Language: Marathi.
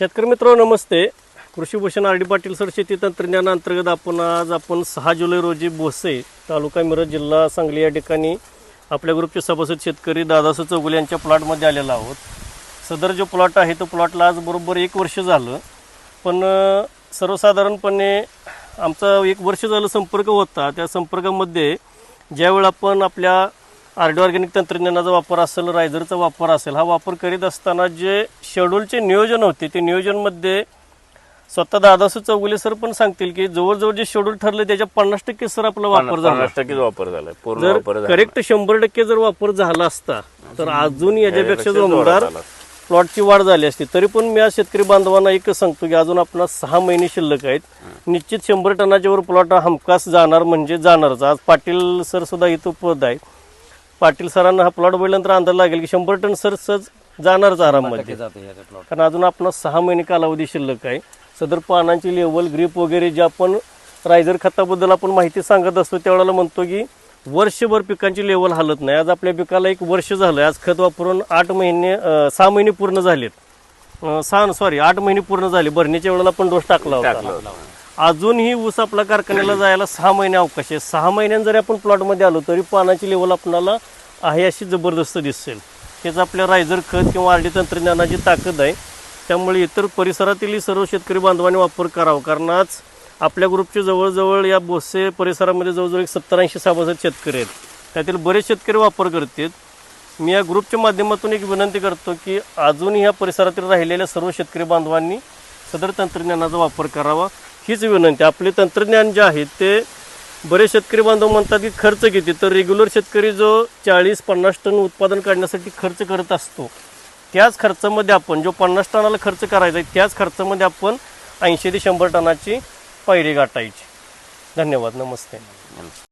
शेतकरी मित्र नमस्ते. कृषीभूषण आर डी पाटील सर शेती तंत्रज्ञानाअंतर्गत आपण आज आपण सहा जुलै रोजी भोसे तालुका मिरज जिल्हा सांगली या ठिकाणी आपल्या ग्रुपचे सभासद शेतकरी दादासू चौगुले यांच्या प्लॉटमध्ये आलेला आहोत. सदर जो प्लॉट आहे तो प्लॉटला आज बरोबर एक वर्ष झालं. पण सर्वसाधारणपणे आमचा एक वर्ष झालं संपर्क होता. त्या संपर्कामध्ये ज्यावेळी आपण आपल्या आरडी ऑर्गॅनिक तंत्रज्ञानाचा वापर असेल रायझरचा वापर असेल हा वापर करीत असताना जे शेड्यूलचे नियोजन होते ते नियोजनमध्ये स्वतः दादासू चौगुले सर पण सांगतील की जवळजवळ जे शेड्यूल ठरलं त्याच्या पन्नास टक्के सर आपला वापर झाला. पन्नास टक्केच वापर पूर्ण जर वापर झाला. करेक्ट शंभर टक्के जर वापर झाला असता तर अजून याच्यापेक्षा जोरदार. प्लॉटची वाढ झाली असती तरी पण मी आज शेतकरी बांधवांना एकच सांगतो की अजून आपला सहा महिने शिल्लक आहेत. निश्चित शंभर टनाच्या वर प्लॉट हमखास जाणार म्हणजे जाणारच. आज पाटील सर सुद्धा इथं पद आहे पाटील सरांना हा प्लॉट बघितल्यानंतर अंदाज लागेल की शंभर टन सर सहज जाणारच आराममध्ये कारण अजून आपण सहा महिने कालावधी शिल्लक आहे. सदर पानांची लेवल ग्रीप वगैरे जे आपण रायझर खताबद्दल आपण माहिती सांगत असतो त्यावेळेला म्हणतो की वर्षभर पिकांची लेवल हालत नाही. आज आपल्या पिकाला एक वर्ष झालं आज खत वापरून आठ महिने सहा महिने पूर्ण झालेत. सहा सॉरी आठ महिने पूर्ण झाले. भरणीच्या वेळेला आपण डोस टाकला होतं. अजूनही ऊस आपला कारखान्याला जायला सहा महिने अवकाश आहे. सहा महिन्यां जरी आपण प्लॉटमध्ये आलो तरी पानाची लेवल आपणाला आहे अशी जबरदस्त दिसेल. हेच आपल्या रायझर खत किंवा आरडी तंत्रज्ञानाची ताकद आहे. त्यामुळे इतर परिसरातीलही सर्व शेतकरी बांधवांनी वापर करावा. कारण आज आपल्या ग्रुपचे जवळजवळ या बोसे परिसरामध्ये जवळजवळ एक सत्तर ऐंशी सभासद शेतकरी आहेत. त्यातील बरेच शेतकरी वापर करतात. मी या ग्रुपच्या माध्यमातून एक विनंती करतो की अजूनही या परिसरातील राहिलेल्या सर्व शेतकरी बांधवांनी सदर तंत्रज्ञानाचा वापर करावा. हीच विनंती. आपले तंत्रज्ञान जे आहे ते बरेच शेतकरी बांधव म्हणतात की खर्च किती? तर रेग्युलर शेतकरी जो चाळीस पन्नास टन उत्पादन काढण्यासाठी खर्च करत असतो त्याच खर्चामध्ये आपण जो पन्नास टनाला खर्च करायचा आहे त्याच खर्चामध्ये आपण ऐंशी ते शंभर टनाची पायरी गाठायची. धन्यवाद. नमस्ते.